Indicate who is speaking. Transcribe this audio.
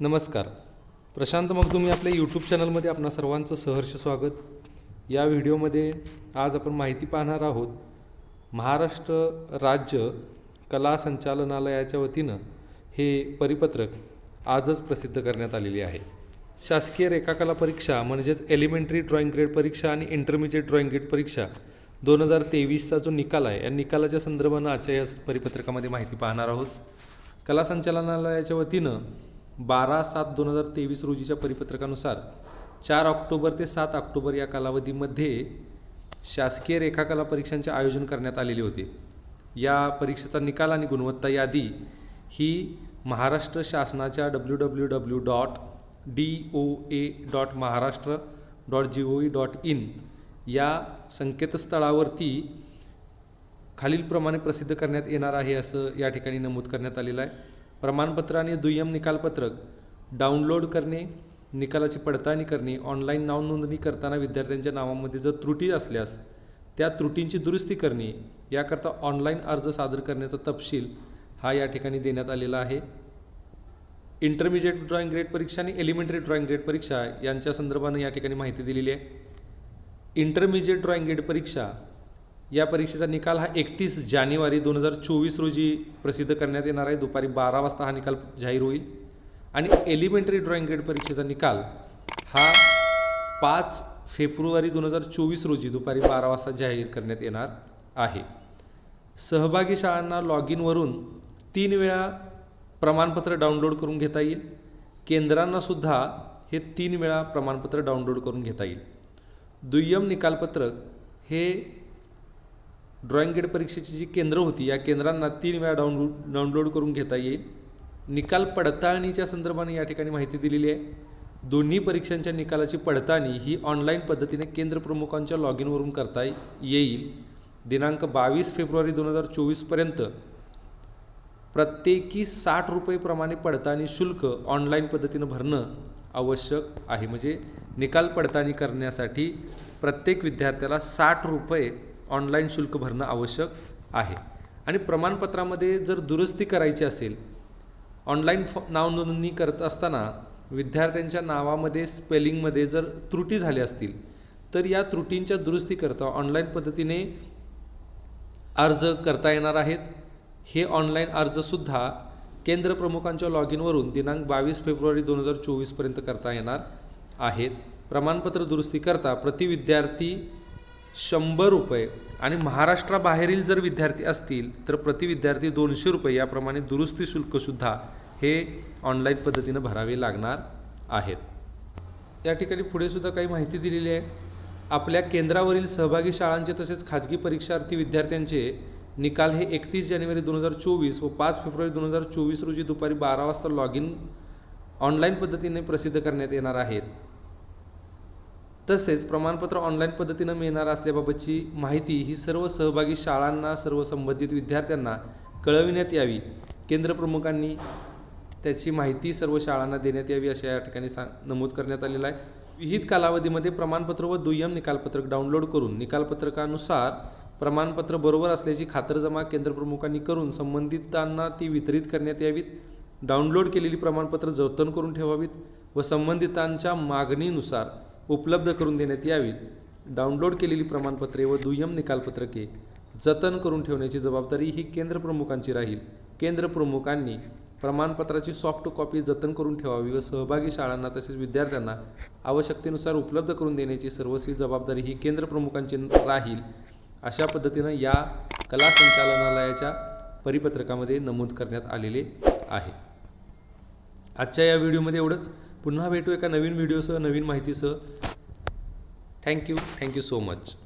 Speaker 1: नमस्कार. प्रशांत मग तुम्ही आपल्या यूट्यूब चॅनलमध्ये आपणा सर्वांचं सहर्ष स्वागत. या व्हिडिओमध्ये आज आपण माहिती पाहणार आहोत महाराष्ट्र राज्य कला संचालनालयाच्या वतीनं हे परिपत्रक आजच प्रसिद्ध करण्यात आलेले आहे. शासकीय रेखाकला परीक्षा म्हणजेच एलिमेंटरी ड्रॉईंग ग्रेड परीक्षा आणि इंटरमिजिएट ड्रॉईंग ग्रेड परीक्षा दोन हजार तेवीसचा जो निकाल आहे या निकालाच्या संदर्भानं आजच्या या परिपत्रकामध्ये माहिती पाहणार आहोत. कला संचालनालयाच्या वतीनं बारा सात दोन हजार तेवीस रोजीच्या परिपत्रकानुसार चार ऑक्टोबर ते सात ऑक्टोबर या कालावधीमध्ये शासकीय रेखाकला परीक्षांचे आयोजन करण्यात आलेले होते. या परीक्षेचा निकाल आणि गुणवत्ता यादी ही महाराष्ट्र शासनाच्या W W W dot D O A dot Maharashtra dot G O E dot in या संकेतस्थळावरती खालीलप्रमाणे प्रसिद्ध करण्यात येणार आहे असं या ठिकाणी नमूद करण्यात आलेलं आहे. प्रमाणपत्र आणि दुय्यम निकालपत्रक डाउनलोड करणे निकालाची पडताळणी करणे ऑनलाईन नाव नोंदणी करताना विद्यार्थ्यांच्या नावामध्ये जर त्रुटी असल्यास त्या त्रुटींची दुरुस्ती करणे याकरता ऑनलाईन अर्ज सादर करण्याचा तपशील हा या ठिकाणी देण्यात आलेला आहे. इंटरमिजिएट ड्रॉइंग ग्रेड परीक्षा आणि एलिमेंटरी ड्रॉइंग ग्रेड परीक्षा यांच्या संदर्भानं या ठिकाणी माहिती दिलेली आहे. इंटरमिजिएट ड्रॉइंग ग्रेड परीक्षा या परीक्षेचा निकाल हा एकतीस जानेवारी दोन हजार चोवीस रोजी प्रसिद्ध करण्यात येणार आहे. दुपारी बारा वाजता हा निकाल जाहीर होईल. आणि एलिमेंटरी ड्रॉइंग ग्रेड परीक्षेचा निकाल हा पाच फेब्रुवारी दोन हजार चोवीस रोजी दुपारी बारा वाजता जाहीर करण्यात येणार आहे. सहभागी शाळांना लॉग इनवरून तीन वेळा प्रमाणपत्र डाउनलोड करून घेता येईल. केंद्रांनासुद्धा हे तीन वेळा प्रमाणपत्र डाउनलोड करून घेता येईल. दुय्यम निकालपत्रक हे ड्रॉइंग गेट परीक्षेची जी केंद्र होती या केंद्रांना तीन वेळा डाउनलोड डाउनलोड करून घेता येईल. निकाल पडताळणीच्या संदर्भाने या ठिकाणी माहिती दिलेली आहे. दोन्ही परीक्षांच्या निकालाची पडताळणी ही ऑनलाईन पद्धतीने केंद्र प्रमुखांच्या लॉग इनवरून करता येईल. दिनांक बावीस फेब्रुवारी दोन हजार चोवीसपर्यंत प्रत्येकी साठ रुपयेप्रमाणे पडताळणी शुल्क ऑनलाईन पद्धतीनं भरणं आवश्यक आहे. म्हणजे निकाल पडताळणी करण्यासाठी प्रत्येक विद्यार्थ्याला साठ रुपये ऑनलाईन शुल्क भरणं आवश्यक आहे. आणि प्रमाणपत्रामध्ये जर दुरुस्ती करायची असेल ऑनलाईन फॉ नाव नोंदणी करत असताना विद्यार्थ्यांच्या नावामध्ये स्पेलिंगमध्ये जर त्रुटी झाल्या असतील तर या त्रुटींच्या दुरुस्तीकरता ऑनलाईन पद्धतीने अर्ज करता येणार आहेत. हे ऑनलाईन अर्जसुद्धा केंद्र प्रमुखांच्या लॉग इनवरून दिनांक बावीस फेब्रुवारी दोन हजार चोवीसपर्यंत करता येणार आहेत. प्रमाणपत्र दुरुस्तीकरता प्रति विद्यार्थी शंभर रुपये. आणि महाराष्ट्राबाहेरील जर विद्यार्थी असतील तर प्रति विद्यार्थी दोनशे रुपये याप्रमाणे दुरुस्ती शुल्कसुद्धा हे ऑनलाईन पद्धतीनं भरावे लागणार आहेत. या ठिकाणी पुढेसुद्धा काही माहिती दिलेली आहे. आपल्या केंद्रावरील सहभागी शाळांचे तसेच खाजगी परीक्षार्थी विद्यार्थ्यांचे निकाल हे एकतीस जानेवारी दोन हजार चोवीस व पाच फेब्रुवारी दोन हजार चोवीस रोजी दुपारी बारा वाजता लॉग इन ऑनलाईन पद्धतीने प्रसिद्ध करण्यात येणार आहेत. तसेच प्रमाणपत्र ऑनलाईन पद्धतीनं मिळणार असल्याबाबतची माहिती ही सर्व सहभागी शाळांना सर्व संबंधित विद्यार्थ्यांना कळविण्यात यावी. केंद्र प्रमुखांनी त्याची माहिती सर्व शाळांना देण्यात यावी अशा या ठिकाणी सा नमूद करण्यात आलेलं आहे. विहित कालावधीमध्ये प्रमाणपत्र व दुय्यम निकालपत्रक डाउनलोड करून निकालपत्रकानुसार प्रमाणपत्र बरोबर असल्याची खातरजमा केंद्रप्रमुखांनी करून संबंधितांना ती वितरित करण्यात यावीत. डाउनलोड केलेली प्रमाणपत्र जतन करून ठेवावीत व संबंधितांच्या मागणीनुसार उपलब्ध करून देण्यात यावीत. डाउनलोड केलेली प्रमाणपत्रे व दुय्यम निकालपत्रके जतन करून ठेवण्याची जबाबदारी ही केंद्र प्रमुखांची राहील. केंद्र प्रमुखांनी प्रमाणपत्राची सॉफ्ट कॉपी जतन करून ठेवावी व सहभागी शाळांना तसेच विद्यार्थ्यांना आवश्यकतेनुसार उपलब्ध करून देण्याची सर्वस्वी जबाबदारी ही केंद्र प्रमुखांची राहील अशा पद्धतीनं या कला संचालनालयाच्या परिपत्रकामध्ये नमूद करण्यात आलेले आहे. आजच्या या व्हिडिओमध्ये एवढंच. पुन्हा भेटू एका नवीन व्हिडिओसह नवीन माहितीसह. Thank you thank you so much